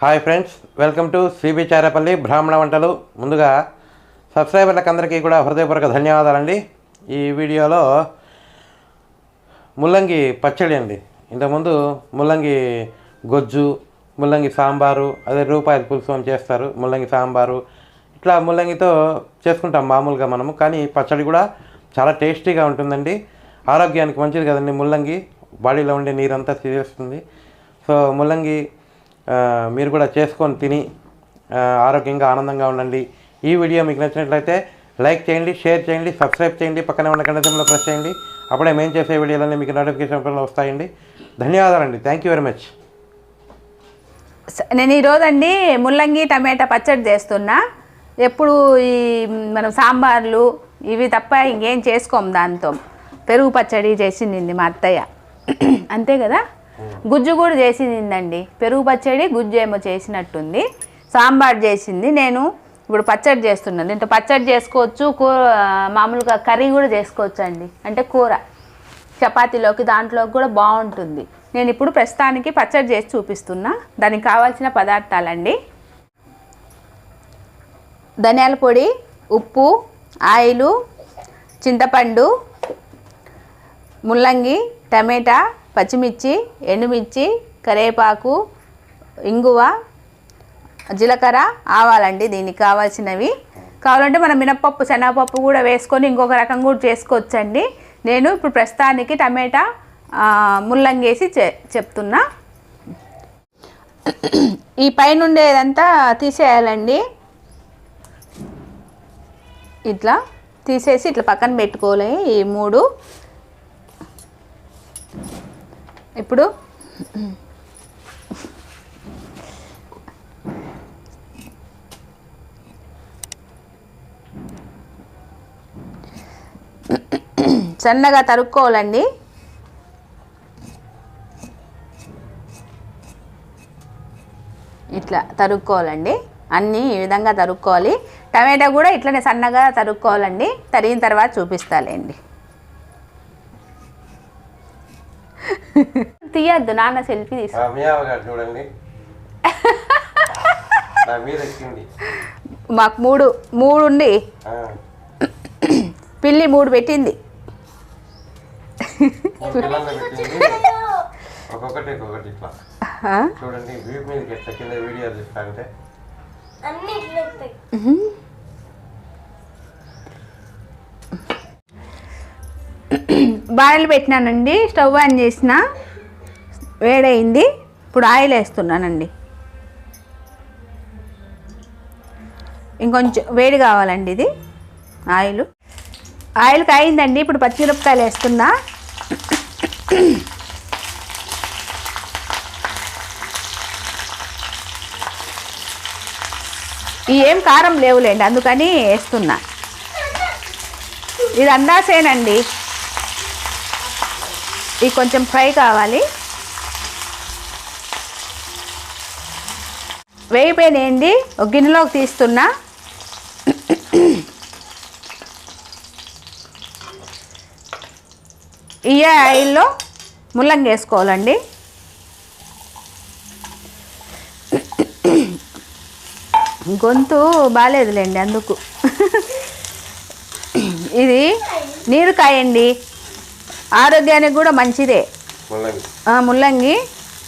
Hi friends welcome to C B Charapalli బ్రాహ్మణ వంటలు ముందుగా సబ్స్క్రైబర్లకు అందరికీ కూడా హృదయపూర్వక ధన్యవాదాలండి. ఈ వీడియోలో ముల్లంగి పచ్చడి అండి. ఇంతకుముందు ముల్లంగి గొజ్జు ముల్లంగి సాంబారు అదే రూపాయల పులుసు అని చేస్తారు ముల్లంగి సాంబారు. ఇట్లా ముల్లంగితో చేసుకుంటాం మామూలుగా మనము కానీ పచ్చడి కూడా చాలా టేస్టీగా ఉంటుందండి. ఆరోగ్యానికి మంచిది కదండి ముల్లంగి. బాడీలో ఉండే నీరంతా తీసేస్తుంది. సో ముల్లంగి మీరు కూడా చేసుకొని తిని ఆరోగ్యంగా ఆనందంగా ఉండండి. ఈ వీడియో మీకు నచ్చినట్లయితే లైక్ చేయండి షేర్ చేయండి సబ్స్క్రైబ్ చేయండి పక్కనే ఉన్న గంట ప్రెస్ చేయండి. అప్పుడే మేము చేసే వీడియోలన్నీ మీకు నోటిఫికేషన్ వస్తాయండి. ధన్యవాదాలండి. థ్యాంక్ యూ వెరీ మచ్ స- నేను ఈరోజండి ముల్లంగి టమాటా పచ్చడి చేస్తున్నా. ఎప్పుడు ఈ మనం సాంబార్లు ఇవి తప్ప ఇంకేం చేసుకోము దాంతో. పెరుగు పచ్చడి చేసింది మా అత్తయ్య. అంతే కదా? గుజ్జు కూడా చేసిందండి. పెరుగు పచ్చడి గుజ్జు ఏమో చేసినట్టుంది. సాంబార్ చేసింది. నేను ఇప్పుడు పచ్చడి చేస్తున్నాను. దీంతో పచ్చడి చేసుకోవచ్చు కూర మామూలుగా కర్రీ కూడా చేసుకోవచ్చు అండి అంటే కూర. చపాతీలోకి దాంట్లోకి కూడా బాగుంటుంది. నేను ఇప్పుడు ప్రస్తుతానికి పచ్చడి చేసి చూపిస్తున్నా. దానికి కావాల్సిన పదార్థాలండి. ధనియాల పొడి ఉప్పు ఆయిలు చింతపండు ముల్లంగి టమాటా పచ్చిమిర్చి ఎండుమిర్చి కరివేపాకు ఇంగువ జీలకర్ర ఆవాలండి దీనికి కావాల్సినవి. కావాలంటే మనం మినప్పప్పు శనగపప్పు కూడా వేసుకొని ఇంకొక రకం కూడా చేసుకోవచ్చండి. నేను ఇప్పుడు ప్రస్తుతానికి టమాటా ముల్లంగేసి చె చెప్తున్నా. ఈ పైన ఉండేదంతా తీసేయాలండి. ఇట్లా తీసేసి ఇట్లా పక్కన పెట్టుకోలే ఈ మూడు. ఇప్పుడు సన్నగా తరుక్కోవాలండి. ఇట్లా తరుక్కోవాలండి. అన్నీ ఈ విధంగా తరుక్కోవాలి. టమాటా కూడా ఇట్లనే సన్నగా తరుక్కోవాలండి. తరిగిన తర్వాత చూపిస్తాలేండి. తీయద్దు నాన్న సెల్ఫీ తీసు మీ గారు చూడండి. నా మీద ఎక్కింది. మాకు మూడు మూడు ఉండి ఆ, పిల్లి మూడు పెట్టింది. ఒక్కొక్కటి ఒక్కొక్కటి ఇట్లా? చూడండి మీదకి ఎట్లా కింద వీడియో అంటే. బాణలు పెట్టినానండి స్టవ్ ఆన్ చేసిన. వేడైంది. ఇప్పుడు ఆయిల్ వేస్తున్నానండి. ఇంకొంచెం వేడి కావాలండి ఇది. ఆయిల్. ఆయిల్ కాయిందండి ఇప్పుడు పచ్చిమిరపకాయలు వేస్తున్నా. ఈ ఏం కారం లేవులేండి. అందుకని వేస్తున్నా. ఇది అందాసేనండి. ఇది కొంచెం ఫ్రై కావాలి. వేగిపోయినాయండి ఒక గిన్నెలోకి తీస్తున్నా. ఈ ఆయిల్లో ముల్లంగి వేసుకోవాలండి. గొంతు బాగాలేదులేండి అందుకు. ఇది నీరుకాయండి. ఆరోగ్యానికి కూడా మంచిదే. ముల్లంగి.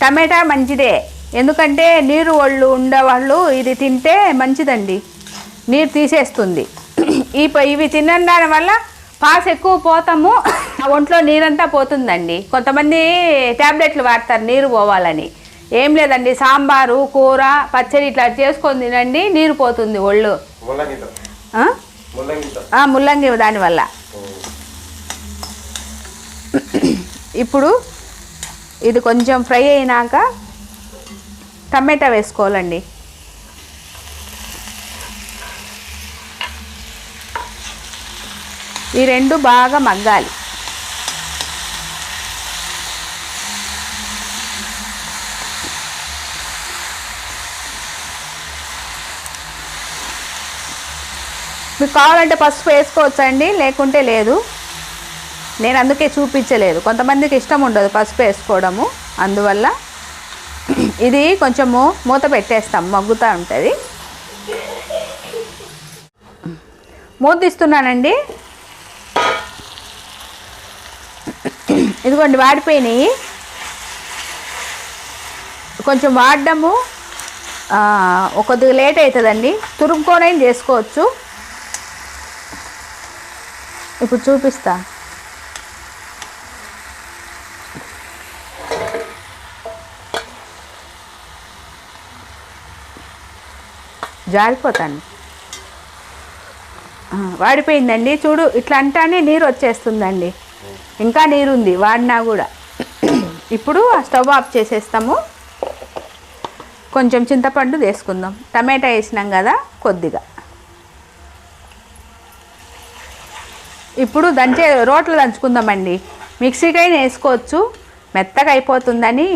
టమాటా మంచిదే. ఎందుకంటే నీరు ఒళ్ళు ఉండేవాళ్ళు ఇది తింటే మంచిదండి. నీరు తీసేస్తుంది. ఈ ఇవి తినడం వల్ల పాస్ ఎక్కువ పోతాము. ఆ ఒంట్లో నీరంతా పోతుందండి. కొంతమంది ట్యాబ్లెట్లు వాడతారు నీరు పోవాలని. ఏం లేదండి సాంబారు కూర పచ్చడి ఇట్లా చేసుకొని తినండి నీరు పోతుంది ఒళ్ళు. ముల్లంగి దానివల్ల ఇప్పుడు ఇది కొంచెం ఫ్రై అయినాక టమాటా వేసుకోవాలండి. ఈ రెండు బాగా మగ్గాలి. మీకు కావాలంటే పసుపు వేసుకోవచ్చండి లేకుంటే లేదు. నేను అందుకే చూపించలేదు. కొంతమందికి ఇష్టం ఉండదు పసుపు వేసుకోవడము. అందువల్ల ఇది కొంచెము మూత పెట్టేస్తాం మగ్గుతూ ఉంటుంది. మూతిస్తున్నానండి ఇదిగోండి వాడిపోయినాయి. కొంచెం వాడడము కొద్దిగా లేట్ అవుతుందండి. తురుముకోనైనా చేసుకోవచ్చు. ఇప్పుడు చూపిస్తాను జారిపోతాను. వాడిపోయిందండి. చూడు ఇట్లా అంటానే నీరు వచ్చేస్తుందండి. ఇంకా నీరు ఉంది వాడినా కూడా. ఇప్పుడు ఆ స్టవ్ ఆఫ్ చేసేస్తాము. కొంచెం చింతపండు వేసుకుందాం. టమాటా వేసినాం కదా కొద్దిగా. ఇప్పుడు దంచే రోట్లో దంచుకుందామండి. మిక్సీకైనా వేసుకోవచ్చు. మెత్తగా అయిపోతుందని.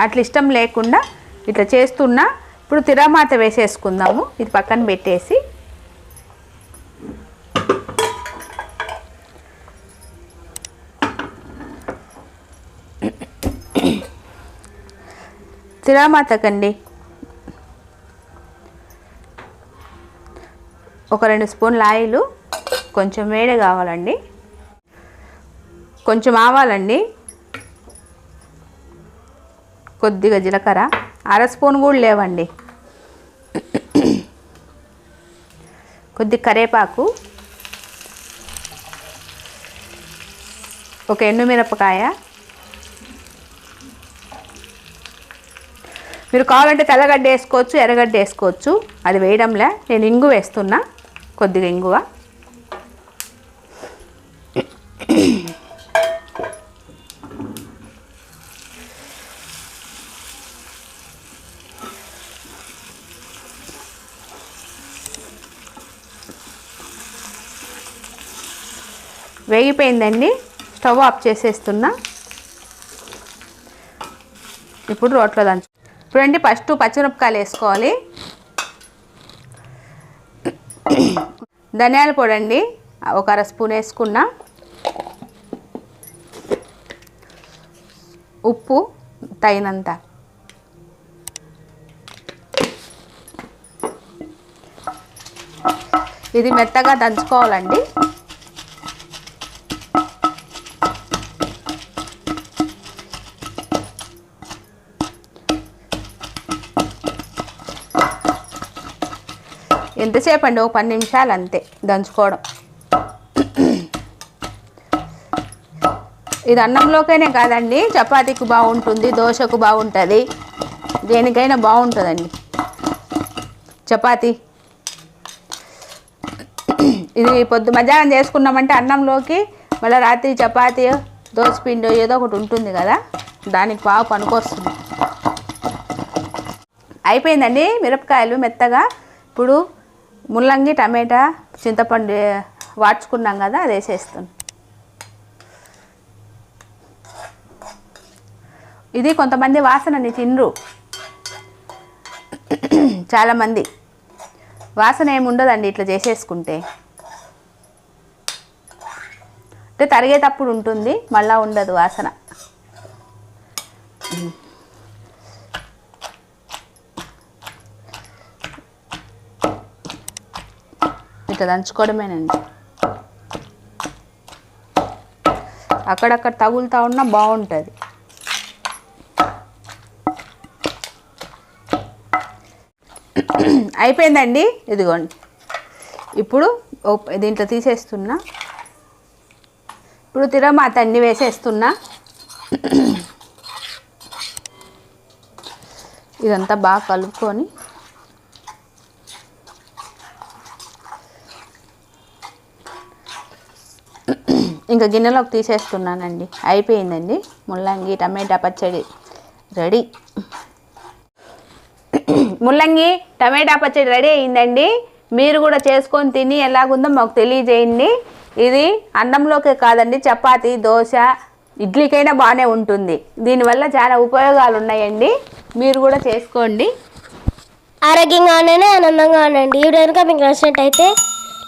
అట్లా ఇష్టం లేకుండా ఇట్లా చేస్తున్నా. ఇప్పుడు తిరామాత వేసేసుకుందాము. ఇది పక్కన పెట్టేసి. తిరామాతకండి. ఒక రెండు స్పూన్ల ఆయిల్. కొంచెం వేడి కావాలండి. కొంచెం ఆవాలండి. కొద్దిగా జీలకర్ర. అర స్పూన్ కూడా లేవండి. కొద్ది కరేపాకు. ఒక ఎండుమిరపకాయ. మీరు కావాలంటే తెల్లగడ్డ వేసుకోవచ్చు ఎర్రగడ్డ వేసుకోవచ్చు. అది వేయడంలే. నేను ఇంగు వేస్తున్నా కొద్దిగా ఇంగువ. వేగిపోయిందండి. స్టవ్ ఆఫ్ చేసేస్తున్నా. ఇప్పుడు రోట్లో దంచు. ఇప్పుడండి ఫస్ట్ పచ్చిమిరపకాయలు వేసుకోవాలి. ధనియాల పొడి అండి. ఒక అర స్పూన్ వేసుకున్నా. ఉప్పు తగినంత. ఇది మెత్తగా దంచుకోవాలండి. ఎంతసేపు అండి ఒక పది నిమిషాలు అంతే దంచుకోవడం. ఇది అన్నంలోకైనే కాదండి చపాతీకి బాగుంటుంది దోశకు బాగుంటుంది. దేనికైనా బాగుంటుందండి. చపాతి. ఇది పొద్దు మధ్యాహ్నం చేసుకున్నామంటే అన్నంలోకి మళ్ళీ రాత్రి చపాతీ దోశపిండి ఏదో ఒకటి ఉంటుంది కదా దానికి బాగా పనికొస్తుంది. అయిపోయిందండి మిరపకాయలు మెత్తగా. ఇప్పుడు ముల్లంగి టమాటా చింతపండు వాడ్చుకున్నాం కదా అది వేసేస్తాను ఇది కొంతమంది వాసనని తినరు. చాలామంది. వాసన ఏమి ఉండదండి ఇట్లా చేసేసుకుంటే. అంటే తరిగేటప్పుడు ఉంటుంది మళ్ళీ ఉండదు వాసన. ఇట్లా దంచుకోవడమేనండి. అక్కడక్కడ తగులుతా ఉన్నా బాగుంటుంది. అయిపోయిందండి? ఇదిగోండి. ఇప్పుడు ఓ- దీంట్లో తీసేస్తున్నా. ఇప్పుడు తిరమాత అన్ని వేసేస్తున్నా. ఇదంతా బాగా కలుపుకొని ఇంకా గిన్నెలోకి తీసేస్తున్నానండి. అయిపోయిందండి. ముల్లంగి టమాటా పచ్చడి రెడీ. ముల్లంగి టమాటా పచ్చడి రెడీ అయిందండి. మీరు కూడా చేసుకొని తిని ఎలాగుందో మాకు తెలియజేయండి. ఇది అన్నంలోకే కాదండి చపాతి దోశ ఇడ్లీకైనా బాగానే ఉంటుంది. దీనివల్ల చాలా ఉపయోగాలు ఉన్నాయండి. మీరు కూడా చేసుకోండి. ఆరోగ్యంగా ఉండండి ఆనందంగా ఉండండి. ఈ వీడియో కనుక మీకు నచ్చినట్టయితే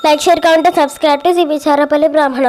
like share comment subscribe to C B Charapalli బ్రాహ్మణ.